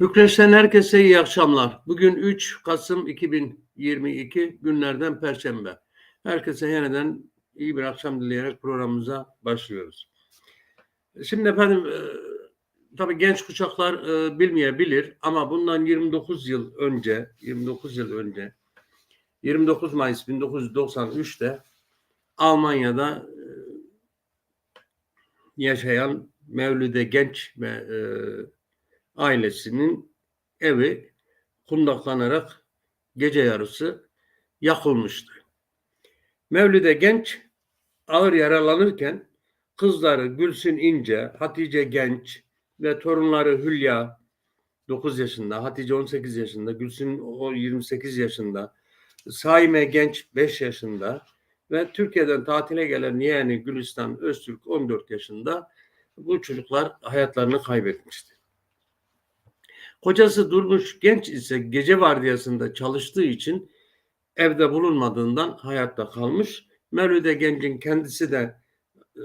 Bükreş'ten herkese iyi akşamlar. Bugün 3 Kasım 2022 günlerden Perşembe. Herkese yeniden iyi bir akşam dileyerek programımıza başlıyoruz. Şimdi efendim e, tabii genç kuşaklar e, bilmeyebilir ama bundan 29 yıl önce 29 yıl önce 29 Mayıs 1993'te Almanya'da e, yaşayan Mevlüde Genç ve e, ailesinin evi kundaklanarak gece yarısı yakılmıştı. Mevlüde Genç ağır yaralanırken kızları Gülsün İnce, Hatice Genç ve torunları Hülya 9 yaşında, Hatice 18 yaşında, Gülsün o 28 yaşında, Saime Genç 5 yaşında ve Türkiye'den tatile gelen yeğeni Gülistan Öztürk 14 yaşında bu çocuklar hayatlarını kaybetmişti. Kocası Durmuş Genç ise gece vardiyasında çalıştığı için evde bulunmadığından hayatta kalmış. Mevlüde Genç'in kendisi de e,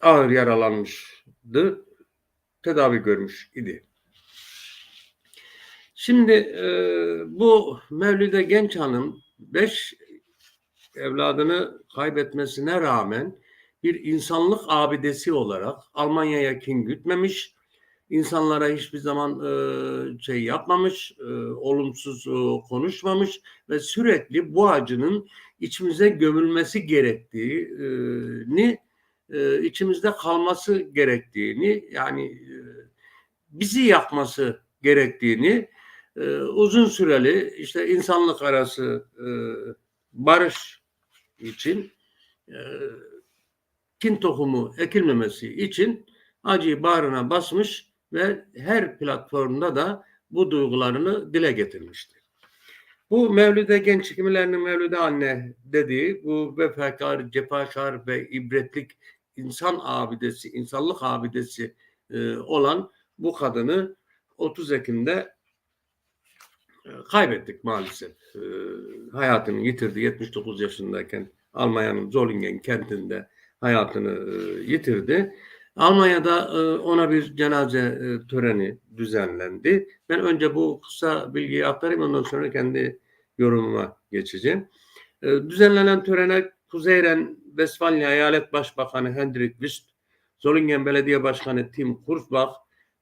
ağır yaralanmıştı. Tedavi görmüş idi. Şimdi e, bu Mevlüde Genç Hanım beş evladını kaybetmesine rağmen bir insanlık abidesi olarak Almanya'ya kin gütmemiş, insanlara hiçbir zaman e, şey yapmamış, e, olumsuz e, konuşmamış ve sürekli bu acının içimize gömülmesi gerektiğini, e, içimizde kalması gerektiğini, yani e, bizi yakması gerektiğini e, uzun süreli işte insanlık arası e, barış için e, kin tohumu ekilmemesi için acıyı bağrına basmış ve her platformda da bu duygularını dile getirmişti. Bu Mevlüde genç kimilerinin Mevlüde anne dediği bu vefakar, cefakar ve ibretlik insan abidesi, insanlık abidesi e, olan bu kadını 30 Ekim'de e, kaybettik maalesef. E, hayatını yitirdi 79 yaşındayken Almanya'nın Zollingen kentinde hayatını e, yitirdi. Almanya'da e, ona bir cenaze e, töreni düzenlendi. Ben önce bu kısa bilgiyi aktarayım ondan sonra kendi yorumuma geçeceğim. E, düzenlenen törene Kuzeyren Westfalia Eyalet Başbakanı Hendrik Wüst, Zollingen Belediye Başkanı Tim Kurzbach,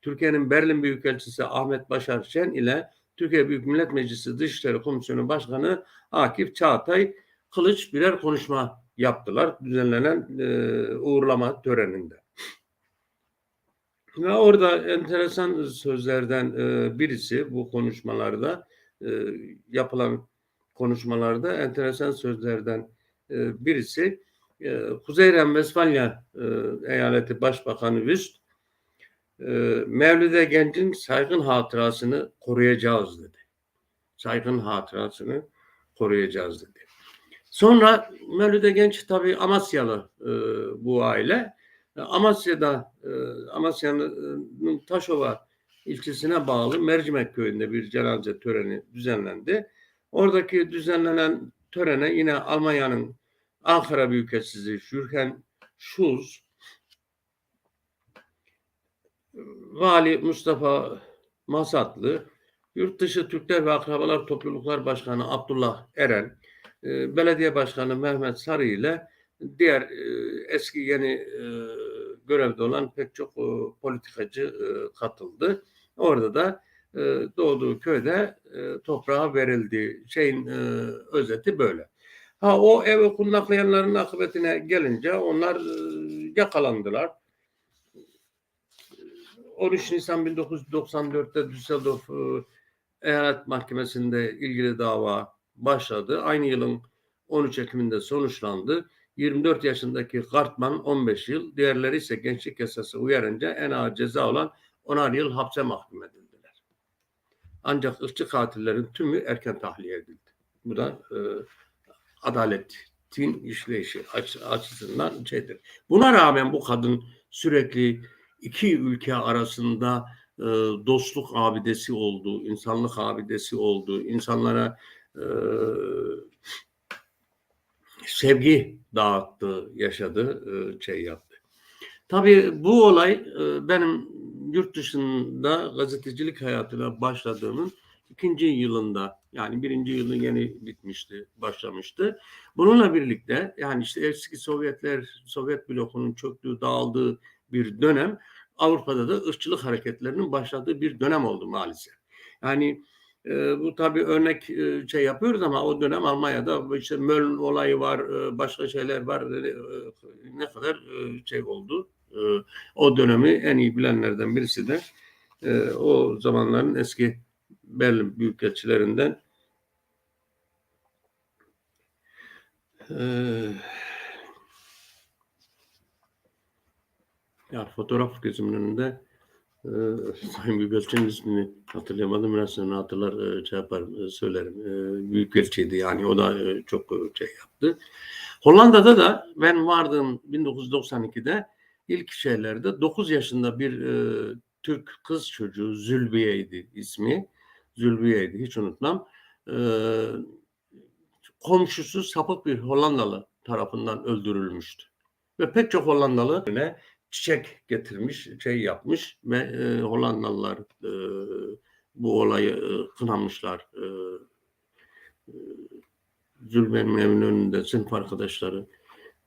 Türkiye'nin Berlin Büyükelçisi Ahmet Başar Şen ile Türkiye Büyük Millet Meclisi Dışişleri Komisyonu Başkanı Akif Çağatay Kılıç birer konuşma yaptılar düzenlenen e, uğurlama töreninde. Ve orada enteresan sözlerden e, birisi bu konuşmalarda e, yapılan konuşmalarda enteresan sözlerden e, birisi e, Kuzeyren Westfalia e, eyaleti başbakanı Wüst e, Mevlüde Genç'in saygın hatırasını koruyacağız dedi. Saygın hatırasını koruyacağız dedi. Sonra Mevlüde Genç tabii Amasyalı e, bu aile. E, Amasya'da e, Amasya'nın Taşova ilçesine bağlı Mercimek köyünde bir cenaze töreni düzenlendi. Oradaki düzenlenen törene yine Almanya'nın Ankara Büyükelçisi Jürgen Schulz, Vali Mustafa Masatlı, Yurtdışı Türkler ve Akrabalar Topluluklar Başkanı Abdullah Eren, e, Belediye Başkanı Mehmet Sarı ile diğer e, eski yeni e, görevde olan pek çok e, politikacı katıldı. Orada da doğduğu köyde toprağa verildi. Şeyin özeti böyle. Ha o evi kundaklayanların akıbetine gelince onlar e, yakalandılar. 13 Nisan 1994'te Düsseldorf e, Eyalet Mahkemesi'nde ilgili dava başladı. Aynı yılın 13 Ekim'inde sonuçlandı. 24 yaşındaki Gartman 15 yıl, diğerleri ise gençlik yasası uyarınca en ağır ceza olan 10'ar yıl hapse mahkum edildiler. Ancak ırkçı katillerin tümü erken tahliye edildi. Bu da e, adaletin işleyişi açısından şeydir. Buna rağmen bu kadın sürekli iki ülke arasında e, dostluk abidesi oldu, insanlık abidesi oldu, insanlara e, sevgi dağıttı, yaşadı, e, şey yaptı. Tabii bu olay e, benim yurt dışında gazetecilik hayatına başladığımın ikinci yılında yani birinci yılı yeni bitmişti, başlamıştı. Bununla birlikte yani işte eski Sovyetler, Sovyet blokunun çöktüğü, dağıldığı bir dönem Avrupa'da da ırkçılık hareketlerinin başladığı bir dönem oldu maalesef. Yani e, bu tabii örnek e, şey yapıyoruz ama o dönem Almanya'da işte Möln olayı var, e, başka şeyler var. E, ne kadar e, şey oldu. E, o dönemi en iyi bilenlerden birisi de e, o zamanların eski Berlin büyükelçilerinden e, ya fotoğraf gözümün önünde e, Sayın Büyükelçinin ismini hatırlayamadım. Sonra hatırlar e, şey yaparım, e, söylerim. E, Büyükelçiydi yani o da e, çok şey yaptı. Hollanda'da da ben vardığım 1992'de ilk şeylerde 9 yaşında bir e, Türk kız çocuğu Zülbiye'ydi ismi. Zülbiye'ydi hiç unutmam. E, komşusu sapık bir Hollandalı tarafından öldürülmüştü. Ve pek çok Hollandalı ne çiçek getirmiş, şey yapmış ve e, Hollandalılar e, bu olayı e, kınamışlar. E, e, evinin önünde sınıf arkadaşları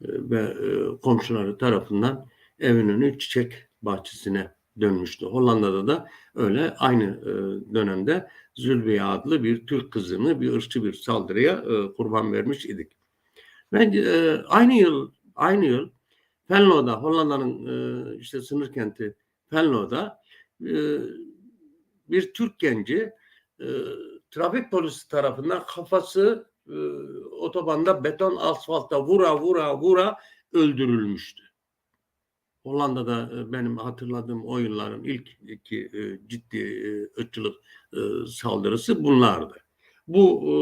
e, ve e, komşuları tarafından evin önü çiçek bahçesine dönmüştü. Hollanda'da da öyle aynı e, dönemde Zülbiye adlı bir Türk kızını bir ırkçı bir saldırıya e, kurban vermiş idik. Ben e, aynı yıl aynı yıl Venlo'da Hollanda'nın e, işte sınır kenti Venlo'da e, bir Türk genci e, trafik polisi tarafından kafası e, otobanda beton asfalta vura vura vura öldürülmüştü. Hollanda'da e, benim hatırladığım o yılların ilk iki e, ciddi e, ırkçılık e, saldırısı bunlardı. Bu e,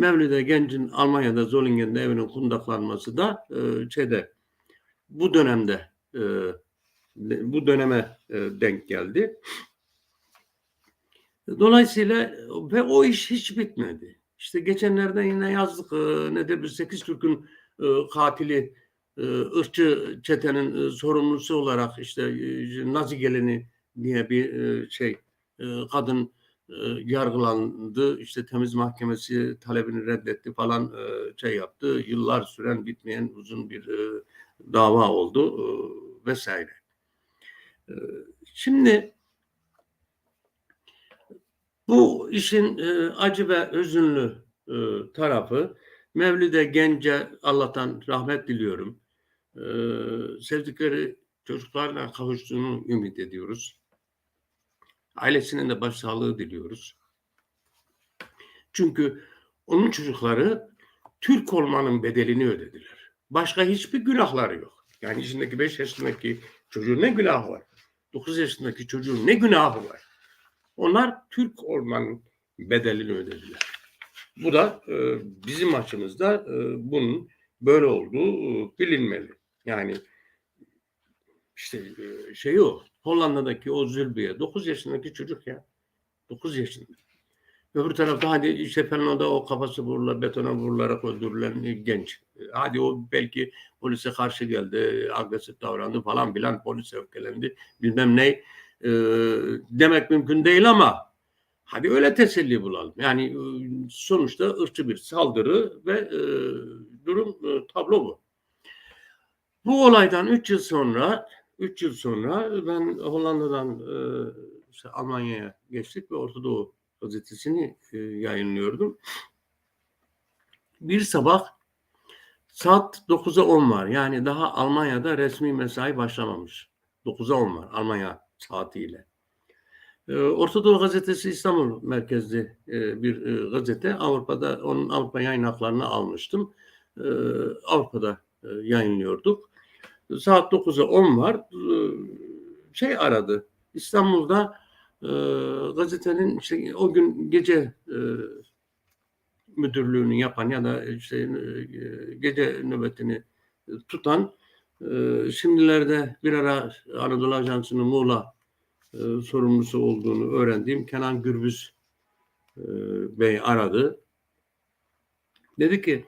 Mevlüde Genc'in Almanya'da Zollingen'de evinin kundaklanması da e, şeyde bu dönemde e, bu döneme e, denk geldi. Dolayısıyla ve o iş hiç bitmedi. İşte geçenlerde yine yazdık e, nedir bir 8 Türk'ün e, katili e, ırkçı çetenin e, sorumlusu olarak işte e, Nazi gelini diye bir e, şey e, kadın e, yargılandı. İşte temiz mahkemesi talebini reddetti falan e, şey yaptı. Yıllar süren bitmeyen uzun bir e, dava oldu e, vesaire. E, şimdi bu işin e, acı ve özünlü e, tarafı Mevlide Gence Allah'tan rahmet diliyorum. Sevdikleri çocuklarla kavuştuğunu ümit ediyoruz. Ailesinin de başsağlığı diliyoruz. Çünkü onun çocukları Türk olmanın bedelini ödediler. Başka hiçbir günahları yok. Yani içindeki 5 yaşındaki çocuğun ne günahı var? 9 yaşındaki çocuğun ne günahı var? Onlar Türk olmanın bedelini ödediler. Bu da e, bizim açımızda e, bunun böyle olduğu e, bilinmeli. Yani işte e, şey o. Hollanda'daki o Zülbiye 9 yaşındaki çocuk ya. 9 yaşında. Öbür tarafta hadi işte Fenlo'da o kafası vurula, betona vurularak öldürülen genç. Hadi o belki polise karşı geldi, agresif davrandı falan bilen polis öfkelendi. Bilmem ne e, demek mümkün değil ama hadi öyle teselli bulalım. Yani e, sonuçta ırkçı bir saldırı ve e, durum e, tablo bu. Bu olaydan 3 yıl sonra 3 yıl sonra ben Hollanda'dan e, işte Almanya'ya geçtik ve Orta Doğu gazetesini e, yayınlıyordum. Bir sabah saat 9'a 10 var. Yani daha Almanya'da resmi mesai başlamamış. 9'a 10 var Almanya saatiyle. E, Orta Doğu gazetesi İstanbul merkezli e, bir e, gazete. Avrupa'da onun Avrupa yayın haklarını almıştım. E, Avrupa'da e, yayınlıyorduk. Saat 9'a 10 var. E, şey aradı. İstanbul'da e, gazetenin işte o gün gece e, müdürlüğünü yapan ya da işte e, gece nöbetini tutan e, şimdilerde bir ara Anadolu Ajansı'nın Muğla e, sorumlusu olduğunu öğrendiğim Kenan Gürbüz e, Bey aradı. Dedi ki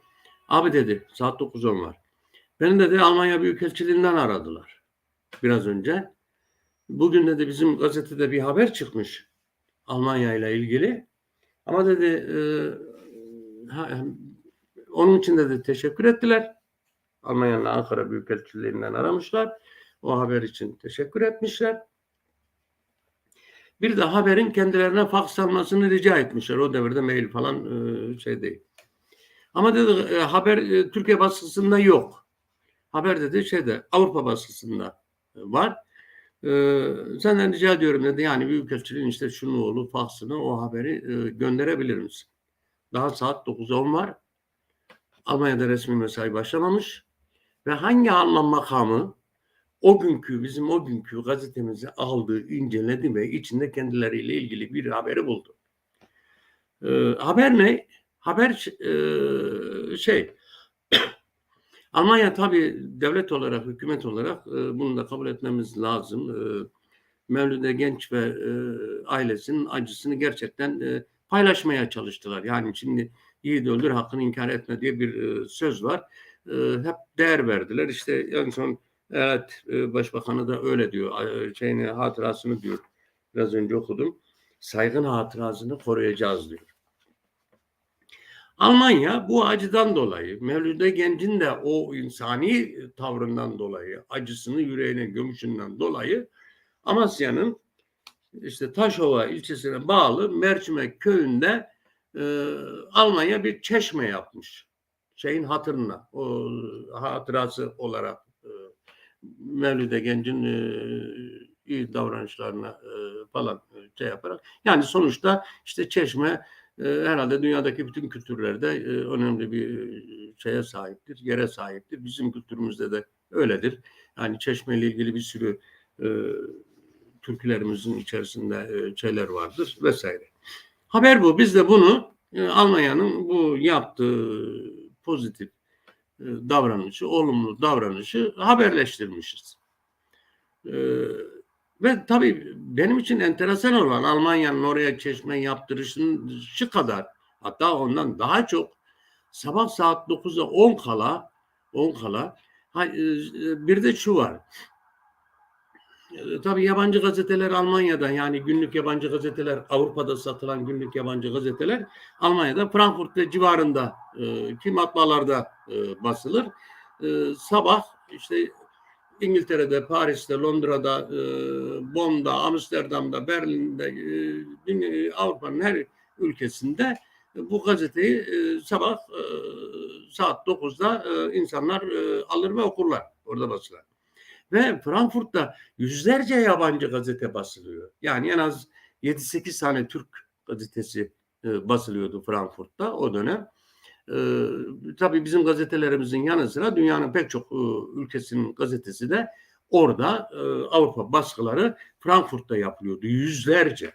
abi dedi saat 9.10 var. Beni dedi Almanya Büyükelçiliğinden aradılar biraz önce. Bugün de bizim gazetede bir haber çıkmış Almanya ile ilgili. Ama dedi e, ha, onun için de, de teşekkür ettiler. Almanya'nın Ankara Büyükelçiliğinden aramışlar. O haber için teşekkür etmişler. Bir de haberin kendilerine faks almasını rica etmişler. O devirde mail falan e, şey değil. Ama dedi e, haber e, Türkiye baskısında yok. Haber dedi şeyde Avrupa baskısında e, var. E, senden rica ediyorum dedi. Yani Büyükelçiliğin işte şunu oğlu faksını o haberi e, gönderebilir misin? Daha saat 9'a 10 var. Almanya'da resmi mesai başlamamış. Ve hangi anlam makamı o günkü bizim o günkü gazetemizi aldı, inceledi ve içinde kendileriyle ilgili bir haberi buldu. Ee, haber ne? Haber e, şey Almanya tabii devlet olarak, hükümet olarak e, bunu da kabul etmemiz lazım. E, Mevlüde Genç ve e, ailesinin acısını gerçekten e, paylaşmaya çalıştılar. Yani şimdi iyi öldür hakkını inkar etme diye bir e, söz var. E, hep değer verdiler. İşte en son evet e, başbakanı da öyle diyor. E, şeyini hatırasını diyor. Biraz önce okudum. Saygın hatırasını koruyacağız diyor. Almanya bu acıdan dolayı, Mevlüde Genc'in de o insani tavrından dolayı, acısını yüreğine gömüşünden dolayı Amasya'nın işte Taşova ilçesine bağlı Mercimek köyünde e, Almanya bir çeşme yapmış. Şeyin hatırına, o hatırası olarak e, Mevlüde Genc'in e, iyi davranışlarına e, falan e, şey yaparak. Yani sonuçta işte çeşme e, herhalde dünyadaki bütün kültürlerde e, önemli bir e, şeye sahiptir, yere sahiptir. Bizim kültürümüzde de öyledir. Yani çeşme ile ilgili bir sürü e, türkülerimizin içerisinde e, şeyler vardır vesaire. Haber bu. Biz de bunu e, Almanya'nın bu yaptığı pozitif e, davranışı, olumlu davranışı haberleştirmişiz. E, ve tabii benim için enteresan olan Almanya'nın oraya çeşme yaptırışının şu kadar hatta ondan daha çok sabah saat 9'a 10 kala 10 kala e, bir de şu var. E, tabii yabancı gazeteler Almanya'da yani günlük yabancı gazeteler Avrupa'da satılan günlük yabancı gazeteler Almanya'da Frankfurt ve civarında e, ki matbaalarda basılır. Sabah işte İngiltere'de, Paris'te, Londra'da, e, Bonn'da, Amsterdam'da, Berlin'de, e, Avrupa'nın her ülkesinde bu gazeteyi e, sabah e, saat 9'da e, insanlar e, alır ve okurlar. Orada basılar. Ve Frankfurt'ta yüzlerce yabancı gazete basılıyor. Yani en az 7-8 tane Türk gazetesi e, basılıyordu Frankfurt'ta o dönem. Ee, tabii bizim gazetelerimizin yanı sıra dünyanın pek çok e, ülkesinin gazetesi de orada e, Avrupa baskıları Frankfurt'ta yapılıyordu yüzlerce.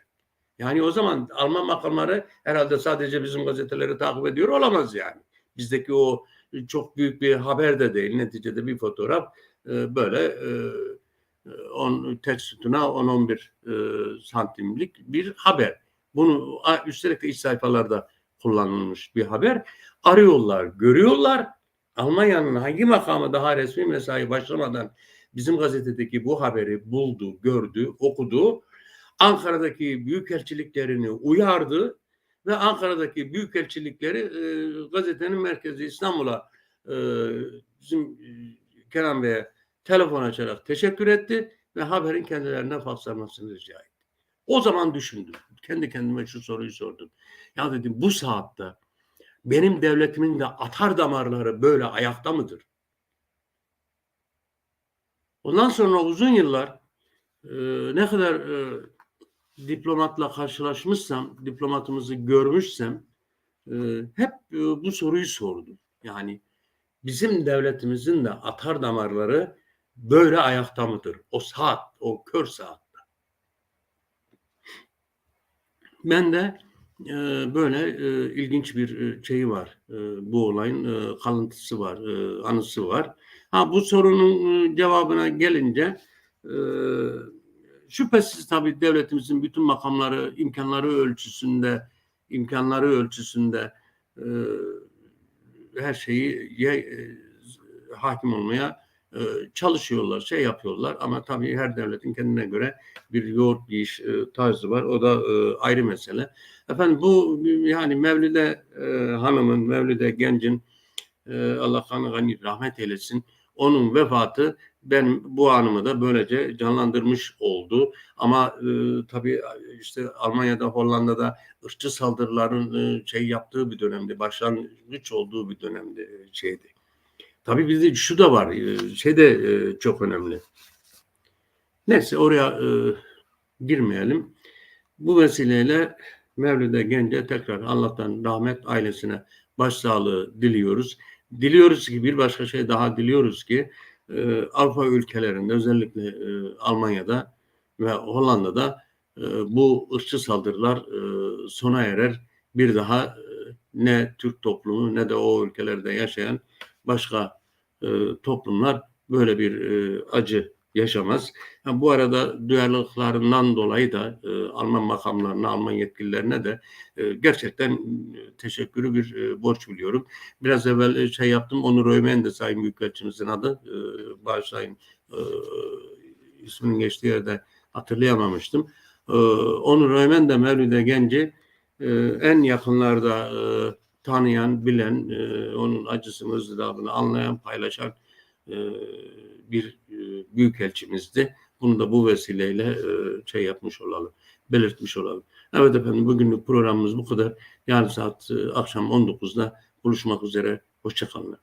Yani o zaman Alman makamları herhalde sadece bizim gazeteleri takip ediyor olamaz yani. Bizdeki o çok büyük bir haber de değil. Neticede bir fotoğraf e, böyle e, on, tek sütuna 10-11 e, santimlik bir haber. Bunu üstelik de iç sayfalarda kullanılmış bir haber. Arıyorlar, görüyorlar. Almanya'nın hangi makamı daha resmi mesai başlamadan bizim gazetedeki bu haberi buldu, gördü, okudu. Ankara'daki büyükelçiliklerini uyardı ve Ankara'daki büyükelçilikleri e, gazetenin merkezi İstanbul'a e, bizim e, Kenan Bey'e telefon açarak teşekkür etti ve haberin kendilerine fakslanmasını rica etti. O zaman düşündüm. Kendi kendime şu soruyu sordum. Ya dedim bu saatte benim devletimin de atar damarları böyle ayakta mıdır? Ondan sonra uzun yıllar e, ne kadar e, diplomatla karşılaşmışsam, diplomatımızı görmüşsem e, hep e, bu soruyu sordum. Yani bizim devletimizin de atar damarları böyle ayakta mıdır? O saat, o kör saatte. Ben de e, böyle e, ilginç bir şeyi var. E, bu olayın e, kalıntısı var, e, anısı var. Ha bu sorunun e, cevabına gelince e, şüphesiz tabii devletimizin bütün makamları imkanları ölçüsünde imkanları ölçüsünde e, her şeyi ye, e, hakim olmaya e, çalışıyorlar, şey yapıyorlar ama tabii her devletin kendine göre bir yoğurt yiyiş e, tarzı var. O da e, ayrı mesele. Efendim bu yani Mevlide e, Hanım'ın, Mevlide Genc'in Allah kanı gani rahmet eylesin. Onun vefatı benim bu anımı da böylece canlandırmış oldu. Ama e, tabii işte Almanya'da, Hollanda'da ırkçı saldırıların e, şey yaptığı bir dönemde, başlangıç olduğu bir dönemde e, şeydi. Tabii bizde şu da var, e, şey de e, çok önemli. Neyse oraya e, girmeyelim. Bu vesileyle Mevlüt'e Gence tekrar Allah'tan rahmet ailesine başsağlığı diliyoruz. Diliyoruz ki bir başka şey daha diliyoruz ki e, Avrupa ülkelerinde özellikle e, Almanya'da ve Hollanda'da e, bu ırkçı saldırılar e, sona erer. Bir daha e, ne Türk toplumu ne de o ülkelerde yaşayan başka e, toplumlar böyle bir e, acı yaşamaz. Ha, bu arada duyarlılıklarından dolayı da e, Alman makamlarına, Alman yetkililerine de e, gerçekten e, teşekkürü bir e, borç biliyorum. Biraz evvel e, şey yaptım, Onur Öymen de Sayın Büyükelçimizin adı. E, bağışlayın e, isminin geçtiği yerde hatırlayamamıştım. E, Onur Öymen de Mevlüde Genci e, en yakınlarda e, tanıyan, bilen, e, onun acısını, ızdırabını anlayan, paylaşan e, bir e, büyükelçimizdi. Bunu da bu vesileyle e, şey yapmış olalım, belirtmiş olalım. Evet efendim bugünlük programımız bu kadar. Yarın saat e, akşam 19'da buluşmak üzere. Hoşçakalın.